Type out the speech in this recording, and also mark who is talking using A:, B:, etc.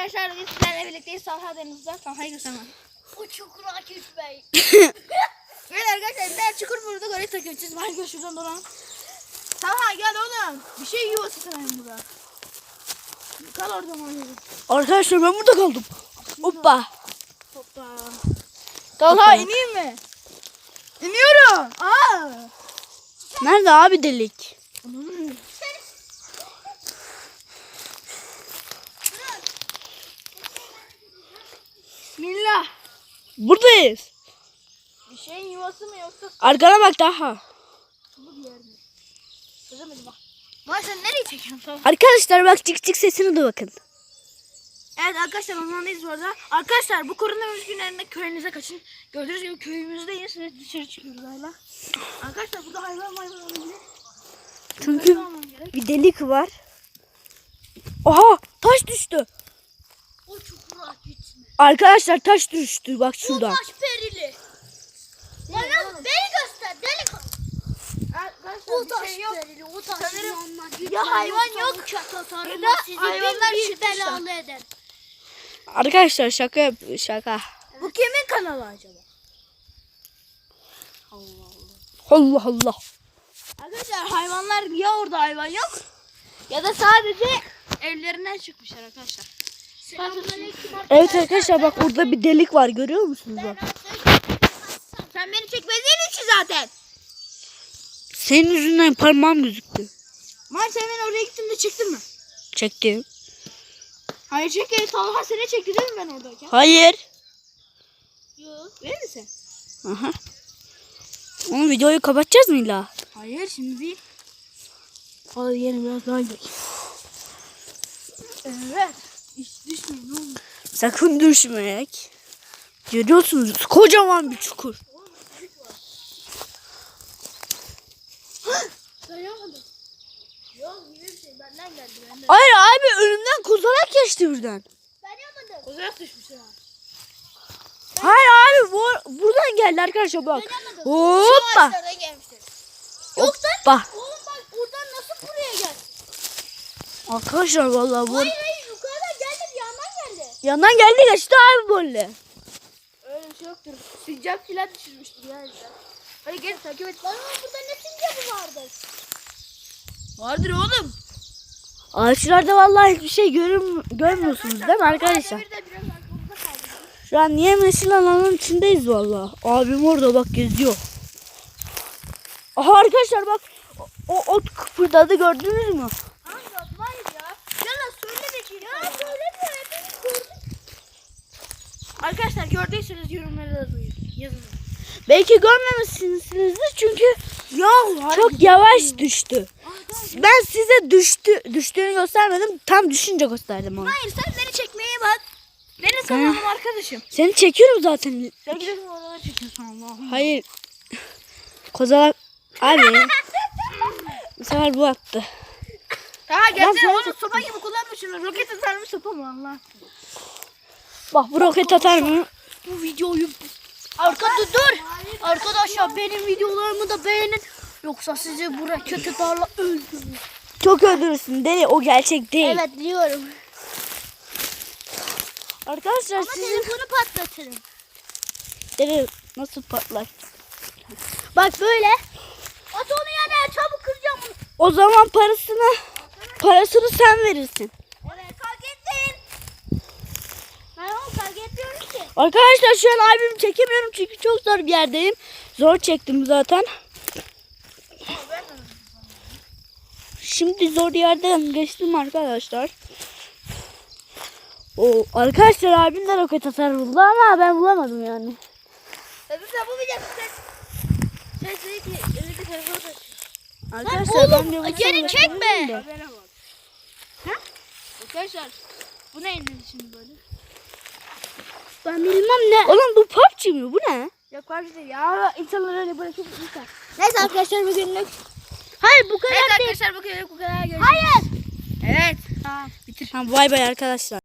A: arkadaşlar biz sizlerle birlikteyiz. Salha Deniz'de. Salha'yı göstermem.
B: O çukura gitmeyin.
A: Evet arkadaşlar tane çukur burada göre takıyoruz. Var gel şuradan dolan. Salha gel oğlum. Bir şey yuvası sana burada. Kal orada mı?
C: Arkadaşlar ben burada kaldım. Hoppa.
A: Hoppa. Talha ineyim mi? İniyorum. Aa.
C: Nerede abi delik?
A: Bismillah.
C: Buradayız.
A: Bir şeyin yuvası mı yoksa
C: Arkana bak daha.
A: sulu bir yer mi? Çözemedim bak. Lan sen nereye çekiyorsun?
C: Arkadaşlar bak cik cik sesini de bakın.
A: Evet arkadaşlar ormandayız bu arada. Arkadaşlar bu koronavirüs günlerinde köyünüze kaçın. Gördüğünüz gibi köyümüzdeyiz ve dışarı çıkıyoruz hala. Arkadaşlar burada hayvan hayvan olabilir.
C: Çünkü bir delik var. Oha taş düştü.
B: O gitme.
C: Arkadaşlar taş düştü bak şuradan.
B: taş perili. Bana beni göster deli O
A: bir
B: taş
A: şey yok.
B: perili. O taş
A: Sanırım ya hayvan yok, ya da hayvanlar çıkmışlar.
B: belalı eder.
C: Arkadaşlar şaka yap şaka.
A: Bu kimin kanalı acaba?
C: Allah Allah.
A: Arkadaşlar hayvanlar ya orada hayvan yok ya da sadece evlerinden çıkmışlar arkadaşlar.
C: Evet arkadaşlar bak orada bir delik var görüyor musunuz bak.
A: Sen beni çekmediğin için zaten.
C: Senin yüzünden parmağım gözüktü.
A: Man sen ben oraya gittim de çıktın mı?
C: Çektim.
A: Hayır çek. Talha seni çekti değil mi ben oradayken?
C: Hayır.
A: Yok. Verir misin?
C: Aha. Oğlum videoyu kapatacağız mı illa?
A: Hayır şimdi değil. Hadi yiyelim biraz daha gidelim. Evet. Hiç düşmeyin.
C: Sakın düşmeyek. Görüyorsunuz kocaman bir çukur.
A: Sayamadım. Yok gibi bir şey benden geldi benden.
C: Hayır abi önümden kozalak geçti birden.
B: Ben yapmadım.
A: Kozak düşmüş ha.
C: Hayır abi bu, buradan geldi arkadaşlar bak. Hoppa.
A: Gelmiştir.
C: Hoppa.
B: Oğlum bak buradan nasıl buraya geldi?
C: Arkadaşlar vallahi bu
B: Hayır hayır yandan geldi.
C: geçti abi böyle.
A: Öyle bir şey yoktur. Sincap filan düşürmüştür ya. Hadi gel takip et.
B: Lan oğlum burada ne sincapı vardı?
A: Vardır oğlum.
C: Ağaçlarda vallahi hiçbir şey görüm, görmüyorsunuz değil mi arkadaşlar?
A: Bir de biraz arkamızda kaldı.
C: Şu an niye meşil alanın içindeyiz vallahi. Abim orada bak geziyor. Aha arkadaşlar bak o, o ot kıpırdadı gördünüz mü?
A: Arkadaşlar gördüyseniz yorumlara yazın. Yazın.
C: Belki görmemişsinizdir çünkü
A: Ya
C: çok yavaş düştü. Ben size düştü düştüğünü göstermedim. Tam düşünce gösterdim onu.
A: Hayır sen beni çekmeye bak. Beni sanalım arkadaşım.
C: Seni çekiyorum zaten.
A: Sen gidelim oralara çekiyorsun Allah'ım.
C: Hayır. Kozalak abi. Bu sefer bu attı.
A: Ha
C: sana
A: oğlum sopa gibi kullanma şunu. Roket atarmış sopa mı Allah?
C: Bak bu roket atar mı?
A: Bu videoyu Arkada dur. Arkadaşlar benim videolarımı da beğenin. Yoksa sizi buraya kötü darla öldürürüm.
C: Çok öldürürsün deli o gerçek değil.
B: Evet biliyorum.
C: Arkadaşlar
B: Ama
C: sizin
B: telefonu patlatırım.
C: deli nasıl patlar?
B: Bak böyle. At onu yana çabuk kıracağım onu.
C: O zaman parasını parasını sen verirsin.
B: Evet fark ettin. Ben onu fark etmiyorum ki.
C: Arkadaşlar şu an abimi çekemiyorum çünkü çok zor bir yerdeyim. Zor çektim zaten. Şimdi zor yerden geçtim arkadaşlar. O arkadaşlar abim de roket atar buldu ama ben bulamadım yani.
A: Tabii sen bu video sen sen ki elindeki telefonu da
C: Arkadaşlar
B: oğlum,
C: ben de
B: geri çekme.
A: Arkadaşlar bu ne elinde şimdi böyle?
B: Ben bilmem ne.
C: Oğlum bu PUBG mi? Bu ne?
A: Yok bir şey ya insanlar öyle bırakıp insan.
B: Neyse arkadaşlar bugünlük. Hayır bu kadar
A: Evet
B: değil.
A: arkadaşlar bu kadar bu kadar görüşürüz.
B: Hayır.
A: Evet. Tamam bitir.
C: Ha, bay bay arkadaşlar.